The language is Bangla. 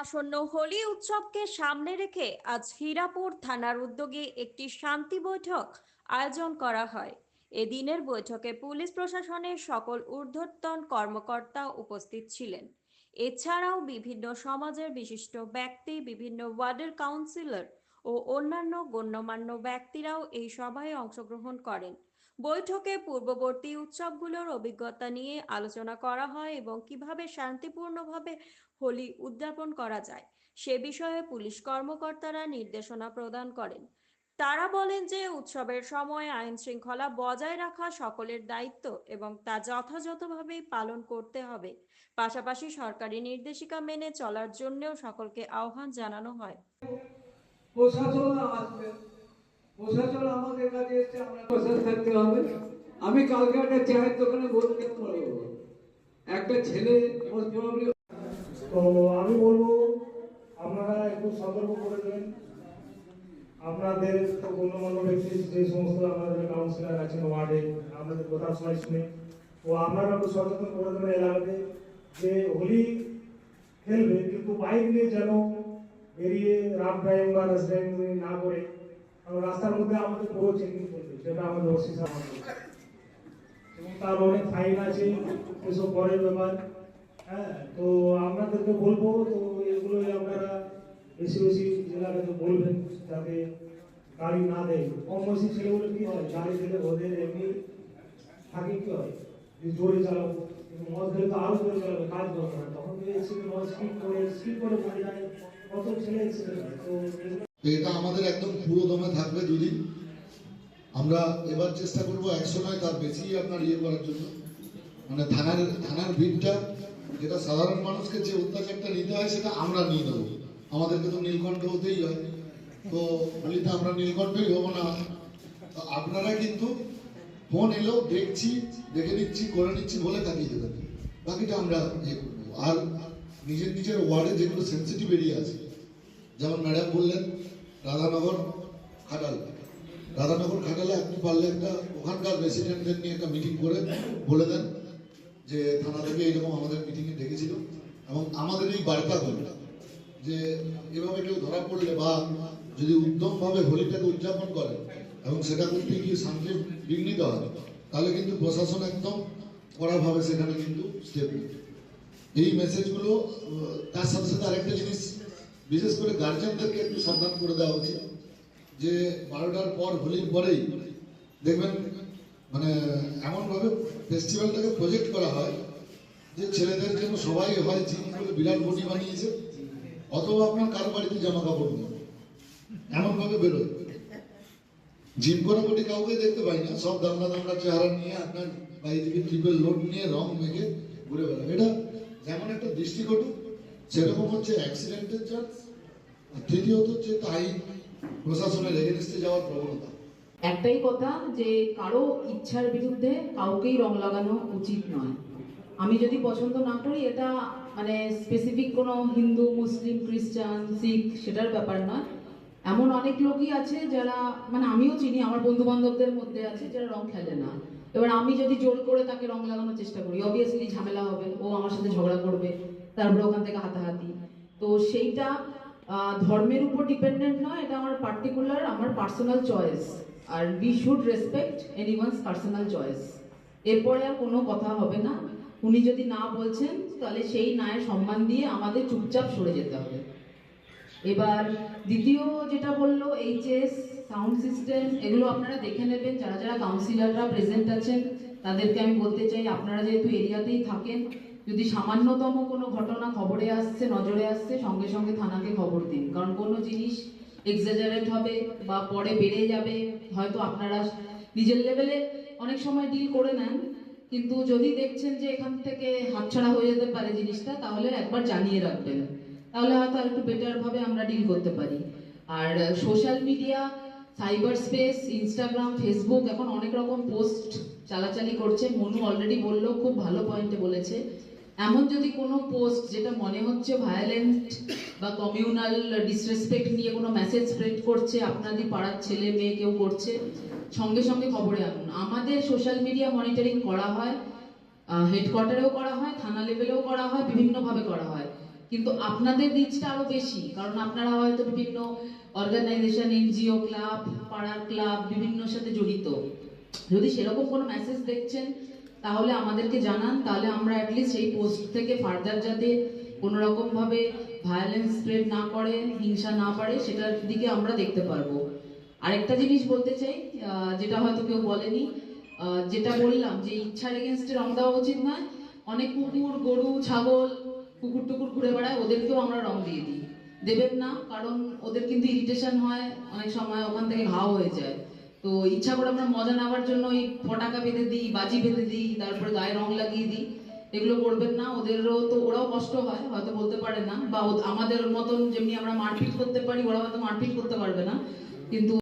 আসন্ন হোলি উৎসবকে সামনে রেখে আজ হীরাপুর থানার উদ্যোগে একটি শান্তি বৈঠক আয়োজন করা হয়। এদিনের বৈঠকে পুলিশ প্রশাসনের সকল ঊর্ধ্বতন কর্মকর্তা উপস্থিত ছিলেন। এছাড়াও বিভিন্ন সমাজের বিশিষ্ট ব্যক্তি, বিভিন্ন ওয়ার্ডের কাউন্সিলর ও অন্যান্য গণ্যমান্য ব্যক্তিরাও এই সভায় অংশগ্রহণ করেন। বৈঠকে পূর্ববর্তী উৎসবগুলোর অভিজ্ঞতা নিয়ে আলোচনা করা হয় এবং কীভাবে শান্তিপূর্ণভাবে হোলি উদযাপন করা যায়, সে বিষয়ে পুলিশ কর্মকর্তারা নির্দেশনা প্রদান করেন। তারা বলেন যে উৎসবের সময় আইন শৃঙ্খলা বজায় রাখা সকলের দায়িত্ব এবং তা যথাযথভাবে পালন করতে হবে। পাশাপাশি সরকারি নির্দেশিকা মেনে চলার জন্যও সকলকে আহ্বান জানানো হয়। প্রশাসন আসবে। প্রশাসন আমাদের কাছে এসছে, আমরা প্রশাসন থাকতে হবে। আমি কালকে একটা চায়ের দোকানে বলতে পারব। একটা ছেলে তো আমি বলব, আপনারা একটু সতর্ক করে দেবেন। আপনাদের তো গণ্যমান্য ব্যক্তি, যে সমস্ত আমাদের কাউন্সিলর আছেন, ওয়ার্ডে আপনাদের কথা সবাই শুনে। তো আপনারা একটু সচেতন করে দেবেন এলাকাতে যে হোলি খেলবে, কিন্তু বাইক নিয়ে যেন বেরিয়ে রাফ ড্রাইভিং বা ড্রাইভিং না করে কারণ রাস্তার মধ্যে আমাদের পুরো চেকিং করবে সেটা আমাদের ওসি আমাদের এবং তার অনেক ফাইন আছে, এসব পরের ব্যাপার। হ্যাঁ তো আপনাদেরকে বলব, তো এগুলোই আপনারা বেশি বেশি জেলাকে বলবেন, যাতে গাড়ি না দেয়। কম বয়সী ছেলেগুলো কি হয়? গাড়ি দিলে ওদের এমনি থাকে কি হয়? জোরে চালাবো মদ খেলে তো আরও জোরে চালাবে, কাজ করবে না তখন যদি অ্যাক্সিডেন্ট স্কিপ করে স্কিপ করে পড়ে যায়, কত ছেলে এগুলো তো এটা আমাদের একদম পুরো দমে থাকবে দুদিন। আমরা এবার চেষ্টা করব একশো নয় তার বেশি আপনার ইয়ে করার জন্য। মানে থানার থানার ভিড়টা, যেটা সাধারণ মানুষকে যে অত্যাচারটা নিতে হয় সেটা আমরা নিয়ে নেব। আমাদেরকে তো নীলকণ্ঠ হতেই হয়। তো হোলিতে আমরা নীলকণ্ঠই হব না। তো আপনারা কিন্তু ফোন এলো, দেখছি, দেখে নিচ্ছি, করে নিচ্ছি বলে তাকিয়ে দেবেন বাকিটা আমরা ইয়ে করব। আর নিজের নিজের ওয়ার্ডে যেগুলো সেন্সিটিভ এরিয়া আছে যেমন ম্যাডাম বললেন, রাধানগর খাটাল রাধানগর খাটালে একটু পারলে একটা ওখানকার রেসিডেন্টদের নিয়ে একটা মিটিং করে বলে দেন যে থানা থেকে এইরকম আমাদের মিটিংয়ে ডেকেছিল। এবং আমাদের এই বার্তা বার্তাগুলো যে এভাবে কেউ ধরা পড়লে বা যদি উদ্যমভাবে হোলিটাকে উদযাপন করে এবং সেটা করতে গিয়ে শান্তি বিঘ্নিত হয়, তাহলে কিন্তু প্রশাসন একদম কড়াভাবে সেখানে কিন্তু স্টেপ এই মেসেজগুলো তার সাথে সাথে আরেকটা জিনিস বিশেষ করে গার্জেনদেরকে একটু সাবধান করে দেওয়া উচিত যে বারোটার পর, হোলির পরেই দেখবেন মানে এমনভাবে ফেস্টিভ্যালটাকে প্রজেক্ট করা হয় যে ছেলেদের জন্য সবাই হয় জিম করে বিরাট বডি বানিয়েছে, অথবা আপনার কারও বাড়িতে জামা কাপড় নেই। এমনভাবে বেরোয়। জিম করা বডি কাউকে দেখতে পাই না, সব দামড়া দামড়া চেহারা নিয়ে আপনার বাইরে ট্রিপের লোড নিয়ে রং মেখে ঘুরে বেড়ায়। এটা যেমন একটা দৃষ্টিকটু সেরকম হচ্ছে অ্যাক্সিডেন্টের চান্স আর তৃতীয়ত হচ্ছে তাই প্রশাসনের এগেনস্টে যাওয়ার প্রবণতা। একটাই কথা যে কারও ইচ্ছার বিরুদ্ধে কাউকেই রং লাগানো উচিত নয়। আমি যদি পছন্দ না করি, এটা মানে স্পেসিফিক কোনো হিন্দু, মুসলিম, খ্রিস্টান, শিখ, সেটার ব্যাপার নয়। এমন অনেক লোকই আছে যারা মানে আমিও চিনি, আমার বন্ধু বান্ধবদের মধ্যে আছে যারা রং খেলে না। এবার আমি যদি জোর করে তাকে রং লাগানোর চেষ্টা করি অবভিয়াসলি ঝামেলা হবে, ও আমার সাথে ঝগড়া করবে। তারপরে ওখান থেকে হাতাহাতি। তো সেইটা ধর্মের উপর ডিপেন্ডেন্ট নয় এটা আমার পার্টিকুলার আমার personal choice R we should respect anyone's personal choice এরপরে আর কোনো কথা হবে না। উনি যদি না বলছেন, তাহলে সেই নায়ের সম্মান দিয়ে আমাদের চুপচাপ সরে যেতে হবে। এবার দ্বিতীয় যেটা বলল এইচএস সাউন্ড সিস্টেম এগুলো আপনারা দেখে নেবেন। যারা যারা কাউন্সিলররা প্রেজেন্ট আছেন তাদেরকে আমি বলতে চাই, আপনারা যেহেতু এরিয়াতেই থাকেন, যদি সামান্যতম কোনো ঘটনা খবরে আসছে, নজরে আসছে, সঙ্গে সঙ্গে থানাকে খবর দিন। কারণ কোনো জিনিস এক্সাজারেট হবে বা পরে বেড়ে যাবে, হয়তো আপনারা নিজের লেভেলে অনেক সময় ডিল করে নেন, কিন্তু যদি দেখছেন যে এখান থেকে হাতছাড়া হয়ে যেতে পারে জিনিসটা, তাহলে একবার জানিয়ে রাখবেন। তাহলে হয়তো একটু বেটার ভাবে আমরা ডিল করতে পারি। আর social media cyber space Instagram Facebook এখন অনেক রকম পোস্ট চালাচালি করছে। মনু অলরেডি বলল, খুব ভালো পয়েন্টে বলেছে। এমন যদি কোনো পোস্ট যেটা মনে হচ্ছে ভায়োলেন্ট বা কমিউনাল ডিসরেসপেক্ট নিয়ে কোনো মেসেজ স্প্রেড করছে, আপনাদের পাড়ার ছেলে মেয়ে কেউ করছে, সঙ্গে সঙ্গে খবরে আনুন। আমাদের সোশ্যাল মিডিয়া মনিটরিং করা হয় হেডকোয়ার্টারেও করা হয়, থানা লেভেলেও করা হয়, বিভিন্নভাবে করা হয়। কিন্তু আপনাদের রিচটা আরও বেশি, কারণ আপনারা হয়তো বিভিন্ন অর্গানাইজেশন এনজিও ক্লাব পাড়ার ক্লাব বিভিন্নর সাথে জড়িত। যদি সেরকম কোনো মেসেজ দেখছেন, তাহলে আমাদেরকে জানান, তাহলে আমরা অ্যাটলিস্ট এই পোস্ট থেকে ফার্দার যাতে কোনো রকম ভাবে ভায়োলেন্স স্প্রেড না করে, হিংসা না পারে সেটার দিকে আমরা দেখতে পারব। আরেকটা জিনিস বলতে চাই যেটা হয়তো কেউ বলেনি যেটা বললাম যে ইচ্ছার এগেনস্টে রং দেওয়া উচিত নয়। অনেক কুকুর, গরু, ছাগল কুকুর টুকুর ঘুরে বেড়ায়, ওদেরকেও আমরা রং দিয়ে দিই। দেবেন না, কারণ ওদের কিন্তু ইরিটেশন হয়, অনেক সময় ওখান থেকে ঘাও হয়ে যায়। তো ইচ্ছা করে আমরা মজা নেওয়ার জন্য ওই পটাকা বেঁধে দিই, বাজি বেঁধে দিই, তারপরে গায়ে রং লাগিয়ে দিই। এগুলো করবেন না, ওদেরও তো, ওরাও কষ্ট হয়, হয়তো বলতে পারে না, বা আমাদের মতন যেমনি আমরা মারপিট করতে পারি, ওরা হয়তো মারপিট করতে পারবে না। কিন্তু